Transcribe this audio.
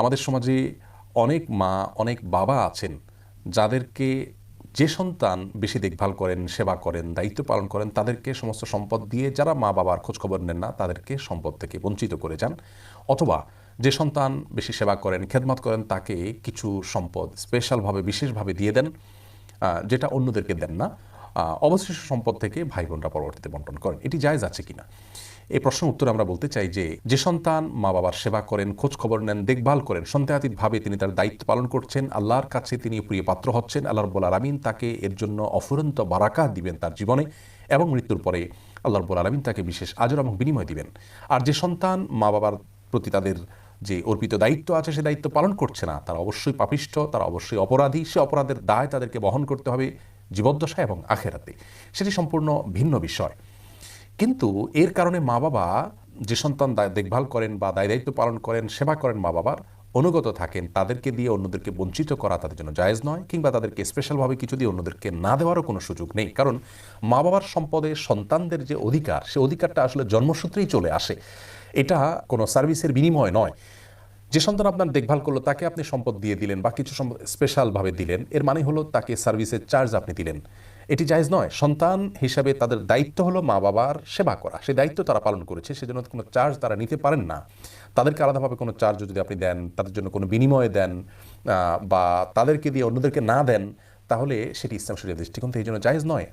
আমাদের সমাজে অনেক মা, অনেক বাবা আছেন, যাদেরকে যে সন্তান বেশি দেখভাল করেন, সেবা করেন, দায়িত্ব পালন করেন, তাদেরকে সমস্ত সম্পদ দিয়ে যারা মা বাবার খোঁজখবর নেন না, তাদেরকে সম্পদ থেকে বঞ্চিত করে যান। অথবা যে সন্তান বেশি সেবা করেন, খেদমত করেন, তাকে কিছু সম্পদ স্পেশালভাবে বিশেষভাবে দিয়ে দেন যেটা অন্যদেরকে দেন না। অবশিষ্ট সম্পদ থেকে ভাই বোনরা পরবর্তীতে বন্টন করেন। এটি জায়েজ আছে কিনা? এই প্রশ্নের উত্তরে আমরা বলতে চাই যে যে সন্তান মা বাবার সেবা করেন খোঁজ খবর নেন, দেখভাল করেন সন্দেহাতীতভাবে তিনি তার দায়িত্ব পালন করছেন, আল্লাহর কাছে তিনি প্রিয় পাত্র হচ্ছেন, আল্লাহ রব্বুল আলমিন তাকে এর জন্য অফুরন্ত বারাকা দিবেন তার জীবনে এবং মৃত্যুর পরে আল্লাহ রব্বুল আলমিন তাকে বিশেষ আজর এবং বিনিময় দিবেন। আর যে সন্তান মা বাবার প্রতি তাদের যে অর্পিত দায়িত্ব আছে, সে দায়িত্ব পালন করছে না, তারা অবশ্যই পাপিষ্ঠ, তারা অবশ্যই অপরাধী, সে অপরাধের দায় তাদেরকে বহন করতে হবে। জীবদ্দশা এবং আখেরাতে। সেটি সম্পূর্ণ ভিন্ন বিষয়। কিন্তু এর কারণে মা বাবা যে সন্তান দেখভাল করেন বা দায় দায়িত্ব পালন করেন, সেবা করেন মা বাবার অনুগত থাকেন, তাদেরকে দিয়ে অন্যদেরকে বঞ্চিত করা তাদের জন্য জায়েজ নয়, কিংবা তাদেরকে স্পেশালভাবে কিছু দিয়ে অন্যদেরকে না দেওয়ারও কোনো সুযোগ নেই। কারণ মা বাবার সম্পদে সন্তানদের যে অধিকার, সে অধিকারটা আসলে জন্মসূত্রেই চলে আসে। এটা কোনো সার্ভিসের বিনিময় নয়। যে সন্তান আপনার দেখভাল করল, তাকে আপনি সম্পদ দিয়ে দিলেন বা কিছু সম্পদ স্পেশালভাবে দিলেন, এর মানে হলো তাকে সার্ভিসের চার্জ আপনি দিলেন। এটি জায়েজ নয়। সন্তান হিসাবে তাদের দায়িত্ব হলো মা বাবার সেবা করা। সেই দায়িত্ব তারা পালন করেছে, সেজন্য কোনো চার্জ তারা নিতে পারেন না। তাদেরকে আলাদাভাবে কোনো চার্জ যদি আপনি দেন, তাদের জন্য কোনো বিনিময়ে দেন বা তাদেরকে দিয়ে অন্যদেরকে না দেন, তাহলে সেটি ইসলাম শরীয় দৃষ্টিকোণ থেকে এই জন্য জায়েজ নয়।